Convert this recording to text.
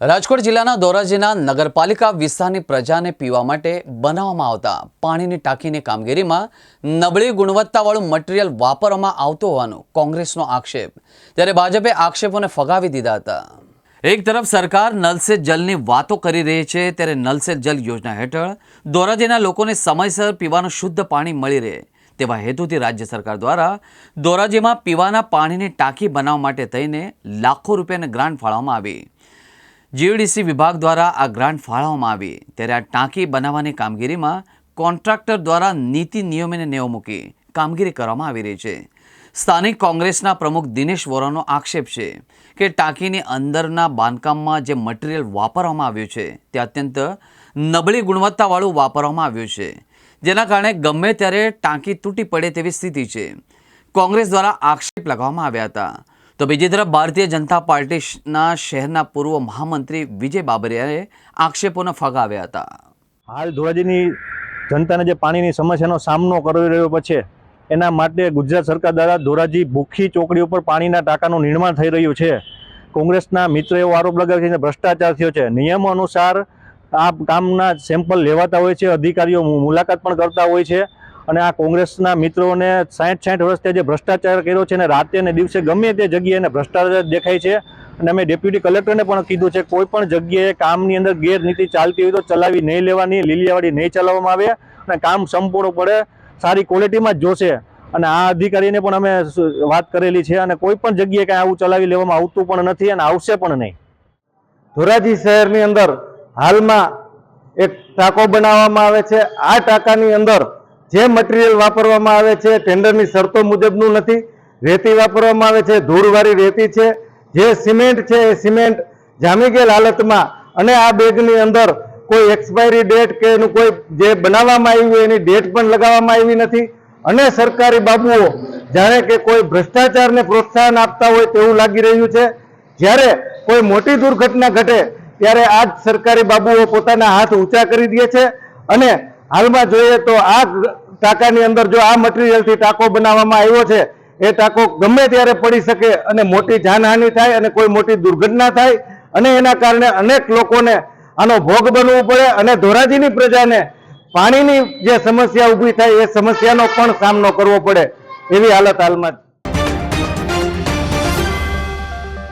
રાજકોટ જિલ્લાના ધોરાજીના નગરપાલિકા વિસ્તારની પ્રજાને પીવા માટે બનાવવામાં આવતા પાણીની ટાંકીની કામગીરીમાં નબળી ગુણવત્તાવાળું મટીરિયલ વાપરવામાં આવતું હોવાનો કોંગ્રેસનો આક્ષેપ. ત્યારે ભાજપે આક્ષેપોને ફગાવી દીધા હતા. એક તરફ સરકાર નલ સે જલની વાતો કરી રહી છે, ત્યારે નલ સે જલ યોજના હેઠળ ધોરાજીના લોકોને સમયસર પીવાનું શુદ્ધ પાણી મળી રહે. તેવા હેતુથી રાજ્ય સરકાર દ્વારા ધોરાજીમાં પીવાના પાણીની ટાંકી બનાવવા માટે થઈને લાખો રૂપિયાની ગ્રાન્ટ ફાળવવામાં આવી. જીયુડીસી વિભાગ દ્વારા આ ગ્રાન્ટ ફાળવવામાં આવી. ત્યારે આ ટાંકી બનાવવાની કામગીરીમાં કોન્ટ્રાક્ટર દ્વારા નીતિ નિયમોને નેવ મૂકી કામગીરી કરવામાં આવી રહી છે. સ્થાનિક કોંગ્રેસના પ્રમુખ દિનેશ વોરાનો આક્ષેપ છે કે ટાંકીની અંદરના બાંધકામમાં જે મટીરિયલ વાપરવામાં આવ્યું છે, તે અત્યંત નબળી ગુણવત્તાવાળું વાપરવામાં આવ્યું છે. જેના કારણે ગમે ત્યારે ટાંકી તૂટી પડે તેવી સ્થિતિ છે. કોંગ્રેસ દ્વારા આક્ષેપ લગાવવામાં આવ્યા હતા. તો બીજી તરફ ભારતીય જનતા પાર્ટીના શહેરના પૂર્વ મહામંત્રી વિજય બાબરિયાએ આક્ષેપોને ફગાવ્યા હતા. હાલ ધોરાજીની જનતાને જે પાણીની સમસ્યાનો સામનો કરી રહ્યો છે, એના માટે ગુજરાત સરકાર દ્વારા ધોરાજી ભૂખી ચોકડી ઉપર પાણીના ટાંકાનું નિર્માણ થઈ રહ્યું છે. કોંગ્રેસના મિત્રો એવો આરોપ લગાવે છે ભ્રષ્ટાચાર થયો છે. નિયમો અનુસાર આ કામના સેમ્પલ લેવાતા હોય છે, અધિકારીઓ મુલાકાત પણ કરતા હોય છે. અને આ કોંગ્રેસના મિત્રોને સાઠ સાઠ વર્ષથી જે ભ્રષ્ટાચાર કર્યો છે અને રાતે ને દિવસે ગમે તે જગ્યાએ ભ્રષ્ટાચાર દેખાય છે. અને અમે ડેપ્યુટી કલેક્ટરને પણ કીધું છે, કોઈ પણ જગ્યાએ કામની અંદર ગેરનીતિ ચાલતી હોય તો ચલાવી નહીં લેવાની, લીલીયાવાડી નહીં ચલાવવામાં આવે અને કામ સંપૂર્ણ પડે, સારી ક્વોલિટીમાં જ જોશે. અને આ અધિકારીને પણ અમે વાત કરેલી છે અને કોઈ પણ જગ્યાએ કાંઈ આવું ચલાવી લેવામાં આવતું પણ નથી અને આવશે પણ નહીં. ધોરાજી શહેરની અંદર હાલમાં એક ટાંકો બનાવવામાં આવે છે. આ ટાંકાની અંદર જે મટીરિયલ વાપરવામાં આવે છે ટેન્ડરની શરતો મુજબનું નથી. રેતી વાપરવામાં આવે છે, ધૂળવાળી રેતી છે. જે સિમેન્ટ છે, એ સિમેન્ટ જામી ગયેલ હાલતમાં અને આ બેગની અંદર કોઈ એક્સપાયરી ડેટ કે એનું કોઈ જે બનાવવામાં આવ્યું એની ડેટ પણ લગાવવામાં આવી નથી. અને સરકારી બાબુઓ, જાણે કે કોઈ ભ્રષ્ટાચારને પ્રોત્સાહન આપતા હોય તેવું લાગી રહ્યું છે. જ્યારે કોઈ મોટી દુર્ઘટના ઘટે, ત્યારે આ સરકારી બાબુઓ પોતાના હાથ ઊંચા કરી દે છે. અને હાલમાં જોઈએ તો આ ટાંકાની અંદર જો આ મટીરિયલથી ટાંકો બનાવવામાં આવ્યો છે, એ ટાંકો ગમે ત્યારે પડી શકે અને મોટી જાનહાનિ થાય અને કોઈ મોટી દુર્ઘટના થાય અને એના કારણે અનેક લોકોને આનો ભોગ બનવું પડે અને ધોરાજીની પ્રજાને પાણીની જે સમસ્યા ઊભી થાય, એ સમસ્યાનો પણ સામનો કરવો પડે એવી હાલત હાલમાં